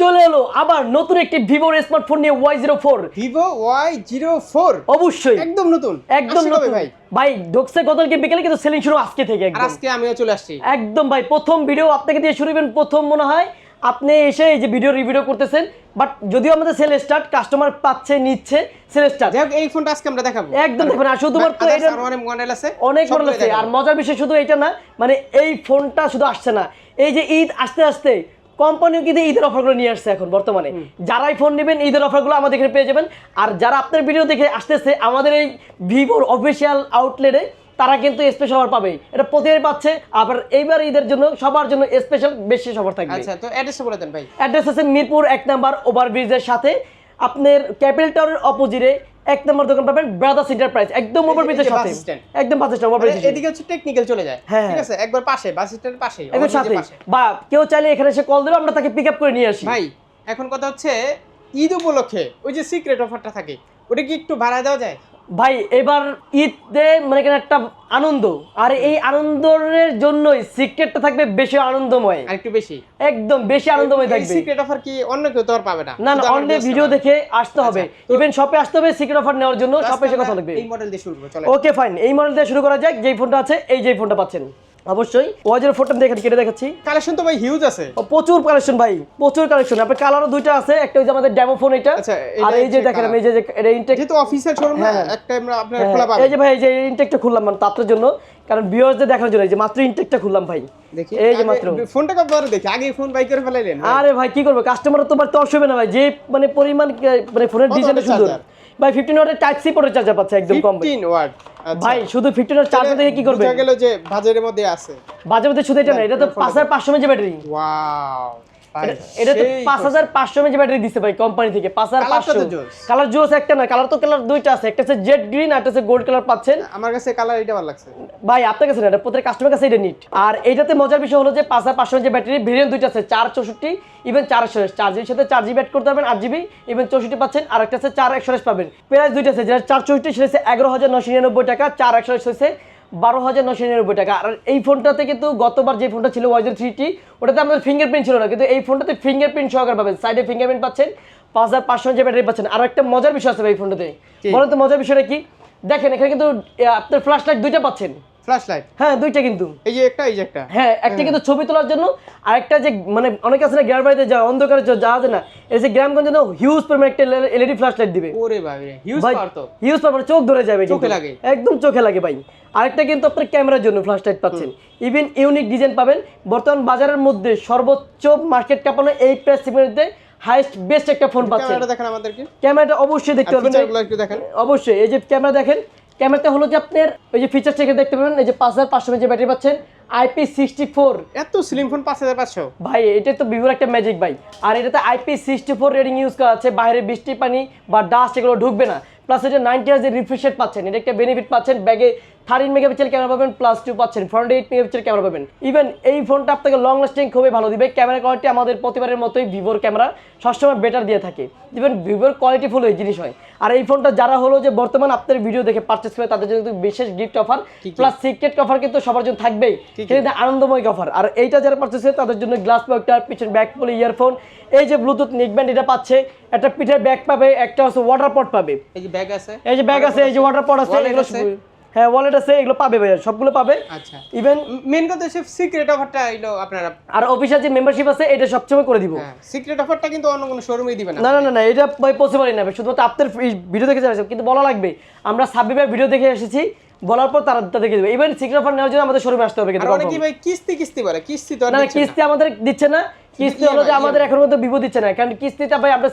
চলে এলো আবার নতুন একটি ভিভোর স্মার্টফোন নিয়ে Y zero four Vivo Y zero four অবশ্যই। একদম নতুন। একদম নতুন। ভাই? ভাই ঢুকছে গতকালকে বিকেলে কিন্তু সেলিং শুরু আজকে থেকে আজকে আমিও চলে আসছি। একদম ভাই প্রথম ভিডিও আপনাকে দিয়ে শুরু করবেন প্রথম মনে হয় আপনি এসে এই যে ভিডিও রিভিউ করতেছেন বাট যদিও আমাদের সেল স্টার্ট কাস্টমার পাচ্ছে নিচ্ছে সেল স্টার্ট যাই এই ফোনটা আজকে আমরা দেখাবো। একদম দেখবেন আর শুধুমাত্র Others এটা অনেক মডেল আছে অনেক মডেল আছে আর মজার বিষয় শুধু এটা না মানে এই ফোনটা শুধু আসছে না। এই যে ঈদ আসতে আসতে কোম্পানিও কিন্তু ঈদের অফারগুলো নিয়ে আসছে এখন বর্তমানে। যারাই ফোন নেবেন ঈদের অফারগুলো আমাদের এখানে পেয়ে যাবেন। আর যারা আপনার ভিডিও দেখে আসতেছে আমাদের এই ভিভোর অফিসিয়াল আউটলেটে তারা কিন্তু স্পেশাল অফার পাবে এটা প্রতিদিন পাচ্ছে আবার এইবার ঈদের জন্য সবার জন্য স্পেশাল বেশি অফার থাকবে। আচ্ছা তো অ্যাড্রেসটা বলে দেন ভাই। অ্যাড্রেস আছে মিরপুর এক নাম্বার ওভারব্রিজের সাথে। আপনার ক্যাপিটাল টাওয়ারের অপোজিটে এক নম্বর দোকান পাবেন ব্রাদার্স এন্টারপ্রাইজ একদম ওভার যে সাথে একদম বাস স্ট্যান্ড ওভার ব্রিজ এদিকে হচ্ছে টেকনিক্যাল চলে যায়। হ্যাঁ, ঠিক। আছে একবার পাশে বাস স্ট্যান্ডের পাশে একদম সাথে বা কেউ চাইলে এখানে এসে কল দিলে আমরা তাকে পিক আপ করে নিয়ে আসি। ভাই এখন কথা হচ্ছে ঈদ উপলক্ষে ওই যে সিক্রেট অফারটা থাকে ওটা কি একটু বাড়ায় দেওয়া যায়? ভাই এবার ঈদে মানে কেন একটা আনন্দ। আর এই আনন্দের জন্যই সিক্রেটটা থাকবে বেশি আনন্দময়। একটু বেশি। একদম বেশি আনন্দময় থাকবে। সিক্রেট অফার কি অন্য কেউ তো আর পাবে না। না না viewers ভিডিও দেখে আসতে হবে। আচ্ছা, ইভেন শপে আসতে হবে সিক্রেট অফার নেওয়ার জন্য। শপে এসে কথা লাগবে এই মডেল দিয়ে শুরু করো চলো ওকে ফাইন এই মডেল দিয়ে শুরু করা যাক। যেই ফোনটা আছে এই যেই ফোনটা পাচ্ছেন। অবশ্যই। ওয়াজের কেটে দেখাচ্ছি কালেকশন তো ভাই হিউজ আছে। প্রচুর কালেকশন ভাই প্রচুর কালেকশন আপনার কালারও দুইটা আছে একটা ওই যে আমাদের ডেমো ফোন এটা। আচ্ছা, আর এই যে দেখেন এই যে এটা ইনটেক যেহেতু অফিসের শোরুম না হ্যাঁ। একটা আমরা আপনার হ্যাঁ, খোলা পাবে এই যে ভাই এই যে ইনটেকটা খুললাম মানে তার জন্য। কারণ ভিউয়ার্সদের দেখার জন্য এই যে মাত্র ইনটেকটা খুললাম ভাই। দেখি। এই যে মাত্র। ফোনটা কবে দেখি? আগে ফোন বাই করে ফেলাইলেন। আরে ভাই কি করব? কাস্টমার তো তোমার তর্স হবে না ভাই। যে মানে পরিমাণ মানে ফোনের ডিজাইনটা সুন্দর? ভাই ফিফটিন ওয়াটের টাইপ সি পোর্টের চার্জার পাচ্ছে একদম কম 15 ওয়াট ভাই শুধু ফিফটিন ওয়াট চার্জ দিয়ে কি করবে বোঝা গেল যে বাজারের মধ্যে আছে। বাজারের মধ্যে শুধু এটা না এটা তো পাঁচ হাজার পাঁচশো এমএচ ব্যাটারি ওয়াও এটা তো পাঁচ হাজার পাঁচশো এমএচ ব্যাটারি দিচ্ছে ভাই কোম্পানি থেকে। পাঁচ হাজার পাঁচশো। কালার জোস একটা না কালার তো কালার দুইটা আছে। একটা হচ্ছে জেড গ্রিন আর একটা গোল্ড কালার পাচ্ছেন। আমার কাছে কালার এটা ভালো লাগছে। ভাই আপনার কাছে না প্রত্যেক কাস্টমার কাছে এটা নিট আর এইটাতে মজার বিষয় হলো যে পাঁচ হাজার পাঁচশো ব্যাটারি ভেরিয়েন্ট দুইটা আছে চার চৌষট্টি ইভেন চার একশো চার জিবির সাথে চার জিবি অ্যাড করতে পারবেন আট জিবি ইভেন চৌষট্টি পাচ্ছেন আর একটা আছে চার একশো পাবেন। প্রাইস দুইটা আছে যেটা চার চৌষট্টি সেটা হচ্ছে এগারো হাজার নশো নিরানব্বই টাকা চার একশো হচ্ছে বারো হাজার নশো নিরানব্বই টাকা। আর এই ফোনটাতে কিন্তু গতবার যে ফোনটা ছিল ওয়াইজার থ্রি টি ওটাতে আমাদের ফিঙ্গারপ্রিন্ট ছিল না কিন্তু এই ফোনটাতে ফিঙ্গারপ্রিন্ট সহকার পাবেন। সাইডে ফিঙ্গারপ্রিন্ট পাচ্ছেন পাঁচ হাজার পাঁচশো যে ব্যাটারি পাচ্ছেন। আর একটা মজার বিষয় আছে এই ফোনটাতে? বলেন তো মজার বিষয়টা কি? দেখেন এখানে কিন্তু আপনার ফ্ল্যাশ লাইট দুইটা পাচ্ছেন। ফ্ল্যাশ লাইট হ্যাঁ দুইটা কিন্তু। এই যে একটা এই যে একটা। হ্যাঁ একটা কিন্তু ছবি তোলার জন্য আর যে মানে অনেক আছে না গ্রাম বাড়িতে যা অন্ধকারে যাওয়া যায় না এই যে গ্রামগঞ্জে না হিউজ পরিমাণ একটা এলইডি ফ্ল্যাশ লাইট দিবে। ওরে ভাই হিউজ পাওয়ার তো হিউজ পরিমাণ চোখ ধরে যাবে চোখে লাগে। একদম চোখে লাগে ভাই। আরেকটা কিন্তু আপনার ক্যামেরার জন্য ফ্ল্যাশ লাইট পাচ্ছেন ইভেন ইউনিক ডিজাইন পাবেন। বর্তমান বাজারের মধ্যে সর্বোচ্চ মার্কেট কাপানো এই প্রাইস সেগমেন্টে হাইস্ট বেস্ট একটা ফোন পাচ্ছেন। ক্যামেরাটা দেখেন আমাদেরকে। ক্যামেরাটা অবশ্যই দেখতে পারবেন। দেখেন। অবশ্যই এই যে ক্যামেরা দেখেন ক্যামেরাতে হলো যে আপনার ওই যে ফিচার দেখতে পাবেন, এই যে পাঁচ হাজার পাঁচশো যে ব্যাটারি পাচ্ছেন আইপি সিক্সটি ফোর এত স্লিম ফোন পাঁচ হাজার পাঁচশো। ভাই এটা তো ভিভোর একটা ম্যাজিক ভাই। আর এটাতে IP sixty four rating use করা আছে বাইরে বৃষ্টি পানি বা ডাস্ট এগুলো ঢুকবে না। প্লাস এটা নাইনটি যে রিফ্রেশ রেট পাচ্ছেন এটা একটা বেনিফিট পাচ্ছেন। ব্যাগে থার্টিন মেগাপিক্সেল ক্যামেরা পাবেন প্লাস টু পাচ্ছেন ফ্রন্ট এইট মেগাপিক্সেল ক্যামেরা পাবেন। ইভেন এই ফোনটা আপনাকে লং লাস্টিং খুবই ভালো দিবে। ক্যামেরা কোয়ালিটি আমাদের প্রতিবারের মতোই ভিভোর ক্যামেরা সবসময় বেটার দিয়ে থাকে। ইভেন ভিভোর কোয়ালিটি ফুল এই জিনিস হয়। আর এই ফোনটা যারা হলো যে বর্তমান আপনার ভিডিও দেখে পারচেস করে তাদের জন্য বিশেষ gift offer? Plus secret offer কিন্তু সবার জন্য থাকবেই। কিন্তু আনন্দময় অফার। আর এইটা যারা পাচ্ছে তাদের জন্য গ্লাস প্রোটেক্টর পিছনে ব্যাক ফুল ইয়ারফোন এই যে ব্লুটুথ নেকব্যান্ড এটা পাচ্ছে একটা পিঠের ব্যাগ পাবে একটা হচ্ছে ওয়াটার পট পাবে। এই যে ব্যাগ আছে? এই যে ব্যাগ আছে এই যে ওয়াটার পট আছে এগুলো হ্যাঁ ওয়ালেট আছে এগুলো পাবে ভাই সবগুলো পাবে। আচ্ছা। ইভেন মেন কথা হচ্ছে সিক্রেট অফারটা এলো আপনারা। আর অফিসিয়াল যে মেম্বারশিপ আছে এটা সবসময় করে দিব। হ্যাঁ সিক্রেট অফারটা কিন্তু অন্য কোনো শোরুমেই দিবে না। না না না এটা ভাই পসিবলই না শুধুমাত্র আপনার ভিডিও দেখে কিন্তু বলা লাগবে আমরা সাব্বিবের ভিডিও দেখে এসেছি। বলার পর তারা তাদেরকে দেবে। ইভেন সিক্রেট অফার নেওয়ার জন্য আমাদের শোরুমে আসতে হবে কিন্তু অনেকে। ভাই কিস্তি কিস্তি বলে কিস্তি তো না। কিস্তি আমাদের দিচ্ছে না। কিস্তি হলো যে আমাদের এখন মধ্যে বিপদ দিচ্ছে না। কারণ কিস্তিটা ভাই আমরা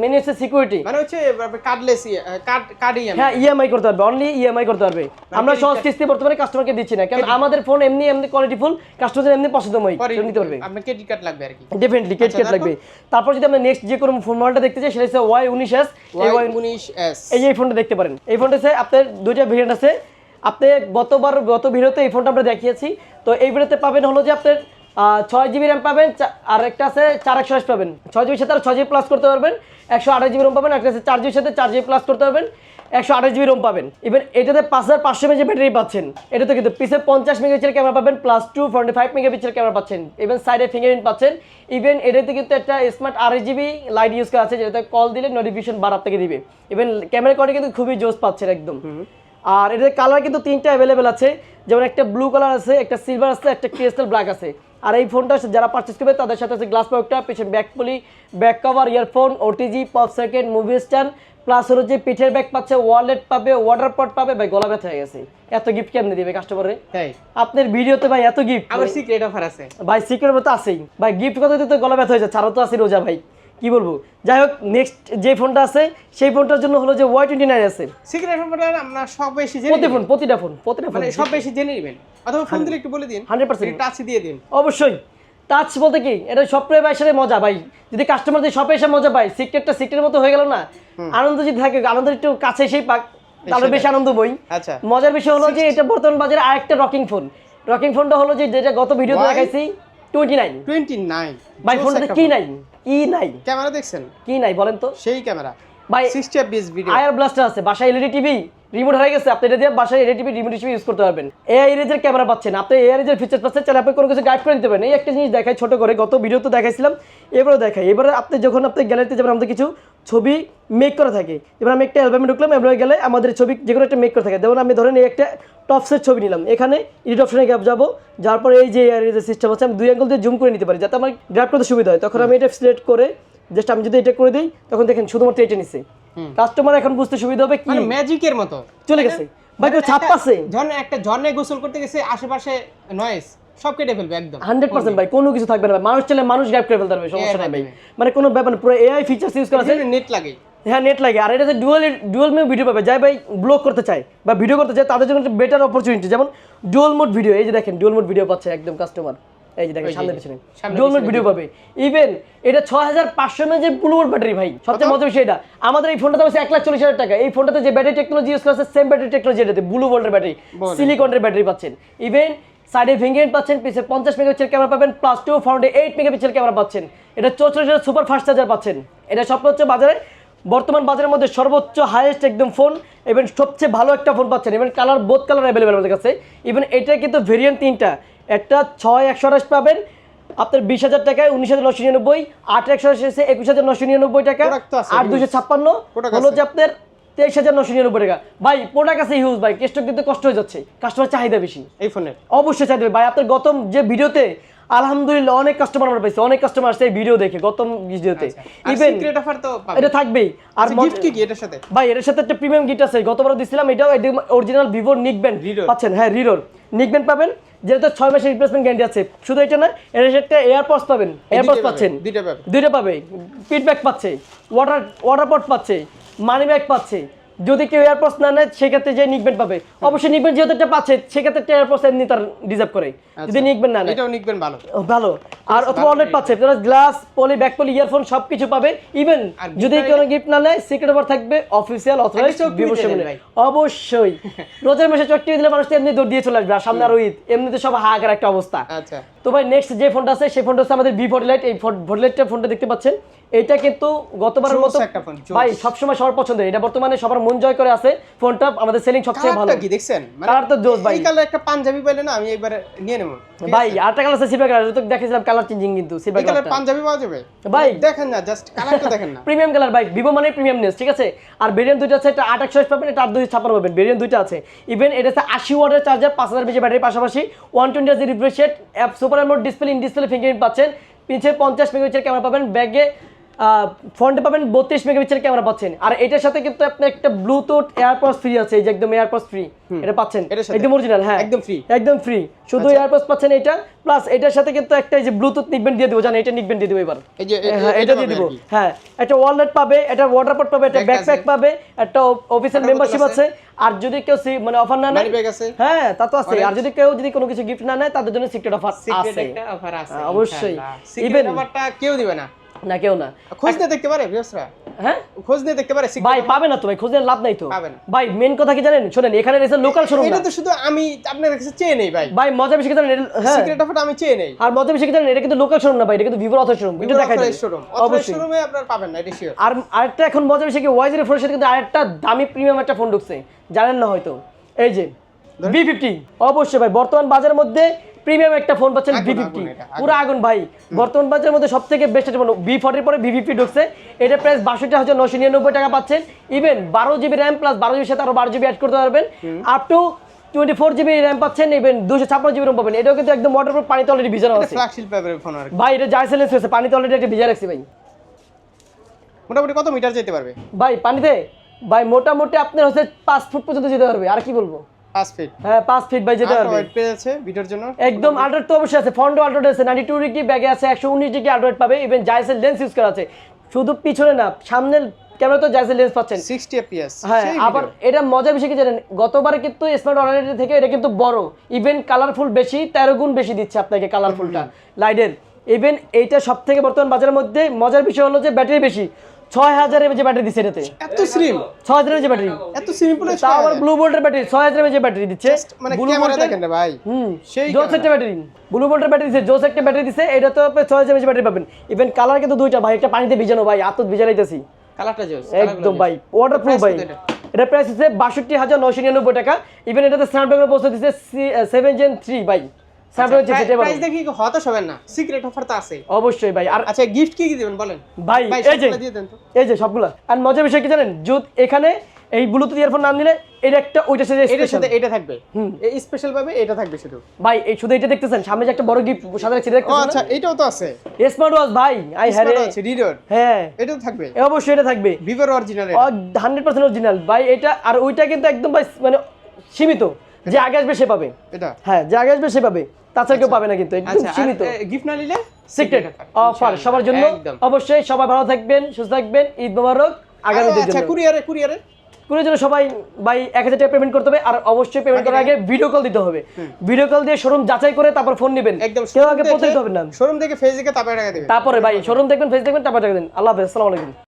মেনে হচ্ছে সিকিউরিটি মানে হচ্ছে কার্ডলেস কার্ড কার্ডই আমি হ্যাঁ ইএমআই করতে পারবে। অনলি ইএমআই করতে পারবে। আমরা সহজ কিস্তি বর্তমানে কাস্টমারকে দিচ্ছি না। কারণ আমাদের ফোন এমনি এমনি কোয়ালিটি ফুল কাস্টমার এমনি পছন্দময়। পরে নিতে পারবে। আপনার ক্রেডিট কার্ড লাগবে আর কি। ডেফিনেটলি কেট তারপর? লাগবে। তারপর? যদি আমরা নেক্সট যে কোনো ফোন মডেলটা দেখতে চাই সেটা হচ্ছে ওয়াই উনিশ এস এই ওয়াই উনিশ এস এই যে ফোনটা দেখতে পারেন। এই ফোনটা হচ্ছে আপনার দুইটা ভেরিয়েন্ট আছে। আপনি গতবার, গত ভিডিওতে এই ফোনটা আমরা দেখিয়েছি। তো এই ভিডিওতে পাবেন হলো যে আপনার ছয় জিবি র্যাম পাবেন আর একটা আছে, চার একশো পাবেন। ছয় জিবির সাথে আর ছয় জিবি প্লাস করতে পারবেন, একশো আঠাশ জিবি রোম পাবেন একটা আছে চার জিবির সাথে চার জিবি প্লাস করতে পারবেন, একশো আঠাশ জিবি রোম পাবেন। ইভেন এটাতে পাঁচ হাজার পাঁচশো এমএচ ব্যাটারি পাচ্ছেন। এটাতে কিন্তু পিসে পঞ্চাশ মেগাপিক্সেল ক্যামেরা পাবেন plus two forty five megapixel camera পাচ্ছেন ইভেন সাইডে ফিঙ্গারপ্রিন্ট পাচ্ছেন। ইভেন এটাতে কিন্তু একটা স্মার্ট আড়াই জিবি লাইট ইউজ করা আছে, যেটাতে কল দিলে নোটিফিকেশন বার আপনাকে দিবে। ইভেন ক্যামেরা কোয়ালিটি কিন্তু খুবই জোস পাচ্ছেন একদম। আর এটাতে কালার কিন্তু তিনটা অ্যাভেলেবেল আছে। যেমন একটা ব্লু কালার আছে একটা সিলভার আছে একটা ক্রিস্টাল ব্ল্যাক আছে। আর এই ফোনটা যারা পারচেস করবে তাদের সাথে আছে গ্লাস প্রোডাক্টটা পিছনে back poly back cover earphone OTG pop second movie stand plus হলো যে পিঠের ব্যাগ পাচ্ছে ওয়ালেট পাবে ওয়াটার পট পাবে ভাই গলা ব্যথা হয়ে গেছে। এত গিফট কেমনে দিবে কাস্টমারে আপনার ভিডিওতে ভাই এত গিফট আবার সিক্রেট অফার আছে। ভাই সিক্রেট মতো আছেই। ভাই গিফট কথা দিতে গলা ব্যথা হয়ে যায় ছাড়া তো আছে রোজা ভাই। কি বলব? যাই হোক নেক্সট যে ফোনটা আছে সেই ফোনটার জন্য হলো যে ওয়াই টোয়েন্টি নাইন আছে সিক্রেট আমরা সব বেশি জেনে প্রতি ফোন প্রতিটা ফোন প্রতিটা ফোন। মানে সব বেশি জেনে নেবেন। অথবা ফোন দিলে একটু বলে দিন। 100% টাচ দিয়ে দিন। অবশ্যই। টাচ বলতে কি এটা শপে এসে মজা ভাই। যদি কাস্টমার যদি শপে এসে মজা পায় সিক্রেটটা সিক্রেটের মতো হয়ে গেল না আনন্দ যদি থাকে আনন্দ একটু কাছে সেই পাক তাহলে বেশি আনন্দ বই। আচ্ছা। মজার বিষয় হলো যে এটা বর্তমান বাজারে আরেকটা রকিং ফোন। রকিং ফোনটা হলো যে যেটা গত ভিডিওতে দেখাইছি টোয়েন্টি নাইন টোয়েন্টি নাইন ভাই ফোনটাতে কি নাই কি নাই? ক্যামেরা দেখছেন? কি নাই বলেন তো? সেই ক্যামেরা। ভাই sixty FPS video IR blaster আছে বাসায় এলইডি টিভি রিমোট হয়ে গেছে আপনি এটা দিয়ে বাসায় এলইডি টিভি রিমোট হিসেবে ইউজ করতে পারবেন। এআই রেজের ক্যামেরা পাচ্ছেন আপনি এআই রেজের ফিচার পাচ্ছেন আপনি কোনো কিছু গাইড করে দিতে পারেন। এই একটা জিনিস দেখাই ছোট করে গত ভিডিওতে দেখাইছিলাম এবারে দেখাই এবারে আপনি যখন আপনি গ্যালারিতে যাবেন আমাদের কিছু ছবি মেক করা থাকে। এবার আমি একটা অ্যালবামে ঢুকলাম অ্যালবামে গেলে আমাদের ছবি যে কোনো একটা মেক করা থাকে। যেমন আমি ধরেন এই একটা টপসের ছবি নিলাম। এখানে এডিট অপশনে গ্যাপ যাব যার পরে এই যে এআই রেজের সিস্টেম আছে আমি দুই অ্যাঙ্গেল দিয়ে জুম করে নিতে পারি যাতে আমার গ্রাফ করতে সুবিধা হয়। তখন আমি এটা সিলেক্ট করে জাস্ট আমি যদি এটা করে দিই তখন দেখেন শুধুমাত্র এটা নিছে। কাস্টমার এখন বুঝতে সুবিধা হবে কি? মানে ম্যাজিকের মতো। চলে গেছে। ভাই ছাপ আছে। ঝর্ণা একটা ঝর্ণায় গোসল করতে গেছে আশেপাশে নয়েস সব কেটে ফেলবে একদম। হান্ড্রেড পার্সেন্ট ভাই কোনো কিছু থাকবে না ভাই। মানুষ চলে মানুষ করে ফেলতে পারবে সমস্যা নাই ভাই। মানে কোনো ব্যাপার না পুরো এআই ফিচার্স ইউজ করা আছে। নেট লাগে। হ্যাঁ নেট লাগে। আর এটাতে ডুয়াল ডুয়াল মোড ভিডিও পাবে যাই ভাই ব্লগ করতে চায় বা ভিডিও করতে চায় তাদের জন্য একটা বেটার অপরচুনিটি যেমন ডুয়াল মোড ভিডিও এই যে দেখেন ডুয়াল মোড ভিডিও পাচ্ছে একদম কাস্টমার এই যে দেখেন সামনে পিছনে। ডুয়াল মোড ভিডিও পাবে। ইভেন এটা ছয় হাজার পাঁচশো এমএজের ব্লুমোড ব্যাটারি ভাই সবচেয়ে মজার বিষয় এটা। আমাদের এই ফোনটা দাম আছে এক লাখ চল্লিশ হাজার টাকা। এই ফোনটাতে যে ব্যাটারি টেকনোলজি ইউজ করা আছে সেম ব্যাটারি টেকনোলজি এটাতে ব্লু ভোল্টের ব্যাটারি। সিলিকনের ব্যাটারি পাচ্ছেন। ইভেন সাইডে ফিঙ্গারপ্রিন্ট পাচ্ছেন পিছে পঞ্চাশ মেগাপিক্সেল ক্যামেরা পাবেন প্লাস টু ফ্রন্টে এইট মেগাপিক্সেল ক্যামেরা পাচ্ছেন। এটা চৌচল্লিশ সুপার ফাস্ট চার্জার পাচ্ছেন। এটা হচ্ছে বাজারে বর্তমান বাজারের মধ্যে সর্বোচ্চ হাইয়েস্ট একদম ফোন এবং সবচেয়ে ভালো একটা ফোন পাচ্ছেন এবং কালার বোধ কালার অ্যাভেলেবেল আমাদের কাছে। ইভেন এটা কিন্তু ভেরিয়েন্ট তিনটা। একটা ছয় একশো আঠাশ পাবেন আপনার বিশ হাজার টাকায় উনিশ হাজার নশো নিরানব্বই আট একশো আশি একুশ হাজার নশো নিরানব্বই টাকা আট দুশো ছাপ্পান্ন। হলো যে আপনার তেইশ হাজার নশো নিরানব্বই টাকা। ভাই প্রোডাক্ট আছে হিউজ ভাই কেস্টক দিতে কষ্ট হয়ে যাচ্ছে কাস্টমার চাহিদা বেশি। এই ফোনের অবশ্যই হবে ভাই আপনার গত যে ভিডিওতে আলহামদুলিল্লাহ অনেক কাস্টমার আমরা পাইছি অনেক কাস্টমার আসছে এই ভিডিও দেখে গত ভিডিওতে। ইভেন সিক্রেট অফার তো এটা থাকবেই। আর গিফট কি কি এটার সাথে? ভাই এর সাথে একটা প্রিমিয়াম গিট আছে গতবার দিছিলাম এটাও অরিজিনাল ভিভো নিক ব্যান্ড পাচ্ছেন হ্যাঁ রিডোর নিক ব্যান্ড পাবেন যেটা ছয় মাসের রিপ্লেসমেন্ট গ্যারান্টি আছে। শুধু এটা না এর একটা এয়ারপডস পাবেন এয়ারপডস পাচ্ছেন। দুইটা পাবে। দুইটা পাবে। ফিডব্যাক পাচ্ছে ওয়াটার ওয়াটার পট পাচ্ছে। মানি ব্যাগ পাচ্ছে। যদি কেউ এয়ারপডস না নেয় সেক্ষেত্রে যে নিকবেন পাবে। অবশ্যই নিকবেন যেহেতু একটা পাচ্ছে সেক্ষেত্রে একটা এয়ারপডস এমনি তার ডিজার্ভ করে। যদি নিকবেন না নেয়। এটাও নিকবেন ভালো। ভালো। আর অথবা অনেক পাচ্ছে plus glass poly back poly earphone সবকিছু পাবে। ইভেন যদি কোনো গিফট না নেয় সিক্রেট ওভার থাকবে অফিসিয়াল অথরাইজ। অবশ্যই। রোজার মাসে চটকি দিলে মানুষ এমনি দৌড় দিয়ে চলে আসবে আর সামনে আরও ঈদ। এমনিতে সব হাহাকার একটা অবস্থা। আচ্ছা। তো ভাই নেক্সট যে ফোনটা আছে সেই ফোনটা হচ্ছে আমাদের ভি ফোর্টি লাইট এই ফোর্টি লাইটটা ফোনটা দেখতে পাচ্ছেন। এটা কিন্তু গতবারের মতো। ভাই সবসময় সবার পছন্দের। এটা বর্তমানে সবার মন জয় করে আছে। ফোনটা আমাদের সেলিং সবচেয়ে ভালো। কি দেখছেন? মানে কালার তো জোস ভাই? এই কালার একটা পাঞ্জাবি পাইলে না আমি একবার নিয়ে নেব। ভাই আরেকটা কালার আছে সিলভার কালার। তো দেখেছিলাম কালার চেঞ্জিং কিন্তু সিলভার কালার পাঞ্জাবি পাওয়া যাবে? ভাই। দেখেন না জাস্ট কালারটা দেখেন না। প্রিমিয়াম কালার ভাই ভিভো মানে প্রিমিয়ামনেস ঠিক আছে? আর ভেরিয়েন্ট দুইটা আছে এটা আট একশো পাবেন এটা আট দুই ছাপ্পান্ন পাবেন। ভেরিয়েন্ট দুইটা আছে। ইভেন এটা আছে আশি ওয়াটের চার্জার পাঁচ হাজার বেশি ব্যাটারির পাশাপাশি। ওয়ান টোয়েন্টি আছে refresh rate app super AMOLED display in display fingerprint পাচ্ছেন। পিছিয়ে পঞ্চাশ মেগাপিক্সেল ক্যামেরা পাবেন ব্যাগে ফ্রন্টে পাবেন বত্রিশ মেগাপিক্সেল ক্যামেরা পাচ্ছেন। আর এটার সাথে কিন্তু আপনার একটা ব্লুটুথ এয়ারপডস ফ্রি আছে যে একদম এয়ারপডস ফ্রি এটা পাচ্ছেন। একদম অরিজিনাল হ্যাঁ। একদম free? একদম ফ্রি শুধু এয়ারপডস পাচ্ছেন এটা প্লাস এটার সাথে কিন্তু একটা এই যে ব্লুটুথ নিকবেন দিয়ে দেবো জানেন এটা নিকবেন দিয়ে দেবো এবার। এই যে এ- হ্যাঁ এটা এটা দিয়ে দিব। হ্যাঁ একটা ওয়ালেট পাবে একটা ওয়াটার পট পাবে একটা ব্যাকপ্যাক পাবে একটা অফিসিয়াল মেম্বারশিপ আছে। আর যদি কেউ মানে অফার না নেয়। হ্যাঁ তা তো আছে। আর যদি কেউ যদি কোনো কিছু গিফট না নেয় তাদের জন্য সিক্রেট অফার সিক্রেট আছে। একটা অফার আছে হ্যাঁ, অবশ্যই। Even- অফারটা কেউ দিবে না। না। কেউ না খুঁজতে দেখতে পারে হ্যাঁ? খোঁজ নিয়ে দেখতে পারে ভাই পাবে না তো ভাই খুঁজে লাভ নাই তো। ভাই মেন কথা কি জানেন? শোনেন এখানে রয়েছে লোকাল শোরুম এটা তো শুধু আমি আপনার কাছে চেয়ে নেই ভাই। ভাই মজা বেশি জানেন? হ্যাঁ। সিক্রেট অফারটা আমি চেয়ে নেই। আর মজা বেশি জানেন? এটা কিন্তু লোকাল শোরুম না ভাই এটা কিন্তু ভিভোর অথর শোরুম এটা দেখাই দেন। শোরুম অবশ্যই। শোরুমে আপনার পাবেন না এটা শিওর আর আরেকটা এখন মজা বেশি কি ওয়াইজের ফোনের সাথে কিন্তু আরেকটা দামি প্রিমিয়াম একটা ফোন ঢুকছে। জানেন না হয়তো। এই যে বি ফিফটি অবশ্যই ভাই বর্তমান বাজারের মধ্যে প্রিমিয়াম একটা ফোন পাচ্ছেন বি ফিফটি পুরো আগুন ভাই। বর্তমান বাজারের মধ্যে সব থেকে বেস্ট একটা ফোন বি ফর্টির পরে বি ফিফটি ঢুকছে। এটা প্রাইস বাষট্টি হাজার নশো নিরানব্বই টাকা পাচ্ছেন। ইভেন বারো জিবি র্যাম প্লাস বারো জিবির সাথে আরও বারো জিবি অ্যাড করতে পারবেন। Up to twenty four GB RAM পাচ্ছেন ইভেন দুশো ছাপ্পান্ন জিবি র্যাম পাবেন। এটাও কিন্তু একদম ওয়াটার পানিতে অলরেডি ভিজানো আছে। ভাই এটা জার সেলেন্স হয়েছে পানিতে অলরেডি একটা ভিজা রাখছি ভাই। মোটামুটি কত মিটার যেতে পারবে? ভাই পানিতে? ভাই মোটামুটি আপনার হচ্ছে পাঁচ ফুট পর্যন্ত যেতে পারবে। আর কি বলব? ফিট হ্যাঁ পাঁচ ফিট ভাই যেতে পারবে। ওয়েট পেয়ে যাচ্ছে ভিডিওর জন্য। একদম আল্ট্রাট তো অবশ্যই আছে। ফ্রন্ট আল্ট্রাট আছে নাইনটি টু ডিগ্রি ব্যাগে আছে একশো উনিশ ডিগ্রি আল্ট্রাট পাবে। ইভেন জাইসের লেন্স ইউজ করা আছে। শুধু পিছনে না সামনের ক্যামেরা তো লেন্স পাচ্ছেন। এফপিএস হ্যাঁ আবার এটা মজার বিষয় কি জানেন? গতবারে কিন্তু স্মার্ট থেকে এটা কিন্তু বড়। ইভেন কালারফুল বেশি তেরো গুণ বেশি দিচ্ছে আপনাকে কালারফুলটা লাইটের ইভেন এইটা সব থেকে বর্তমান বাজারের মধ্যে মজার বিষয় হলো যে ব্যাটারি বেশি। ছয় হাজারের যে ব্যাটারি দিচ্ছে এটাতে। এত স্লিম ছয় হাজারের যে ব্যাটারি এত সিম্পল তাও আবার ব্লু বোল্টের ব্যাটারি ছয় হাজারের যে ব্যাটারি দিচ্ছে। মানে ব্লু বোল্টের দেখেন রে ভাই। হুম সেই জোস একটা ব্যাটারি ব্লু বোল্টের ব্যাটারি দিছে জোস একটা ব্যাটারি দিছে এটা তো আপনি ছয় ব্যাটারি পাবেন। ইভেন কালার কিন্তু দুইটা ভাই একটা পানিতে ভিজানো ভাই আত ভিজাইতেছি। কালারটা জোস একদম ভাই ওয়াটার প্রুফ ভাই। এটা? এটা প্রাইস হচ্ছে বাষট্টি হাজার নয়শো নিরানব্বই টাকা। ইভেন এটাতে স্ন্যাপড্রাগন পৌঁছে দিচ্ছে সেভেন জেন থ্রি ভাই। স্ন্যাপড্রাগন যেতে পারো প্রাইস দেখি হতাশ হবেন না? সিক্রেট অফার তো আছে। অবশ্যই ভাই আর আচ্ছা গিফট কি কি দিবেন বলেন। ভাই ভাই এই যে সবগুলো দিয়ে দেন তো। এই যে সবগুলা। আর মজার বিষয় কি জানেন? যদি এখানে এই ব্লুটুথ ইয়ারফোন নাম দিলে এটা একটা ওইটা সাথে এটার সাথে এটা থাকবে। এই স্পেশাল ভাবে এটা থাকবে শুধু। ভাই এই শুধু এটা দেখতেছেন? সামনে যে একটা বড় গিফট সাদা ছেড়ে ও আচ্ছা এটাও তো আছে। স্মার্ট ওয়াচ ভাই আই হ্যাঁ রিডার হ্যাঁ। থাকবে। অবশ্যই এটা থাকবে। ভিভোর অরিজিনাল ভাই এটা আর ওইটা কিন্তু একদম ভাই মানে সীমিত। যে আগে আসবে সে পাবে। এটা। হ্যাঁ যে আগে আসবে সে পাবে তাছাড়া কেউ পাবে না কিন্তু। একদম আচ্ছা সীমিত। গিফট না নিলে সিক্রেট অফার সবার জন্য। অবশ্যই সবাই ভালো থাকবেন সুস্থ থাকবেন। ঈদ মোবারক আগামী আচ্ছা কুরিয়ারে কুরিয়ারে? কোনো জন্য সবাই ভাই এক হাজার টাকা পেমেন্ট করতে হবে আর অবশ্যই পেমেন্ট করার আগে ভিডিও কল দিতে হবে। ভিডিও কল দিয়ে শোরুম যাচাই করে তারপর ফোন নেবেন। একদম কেউ আগে প্রতারিত হবে না। শোরুম থেকে তারপরে টাকা দেবে। তারপরে ভাই শোরুম দেখবেন ফেস দেখবেন তারপর টাকা দিন আল্লাহ হাফেজ আসসালামু আলাইকুম।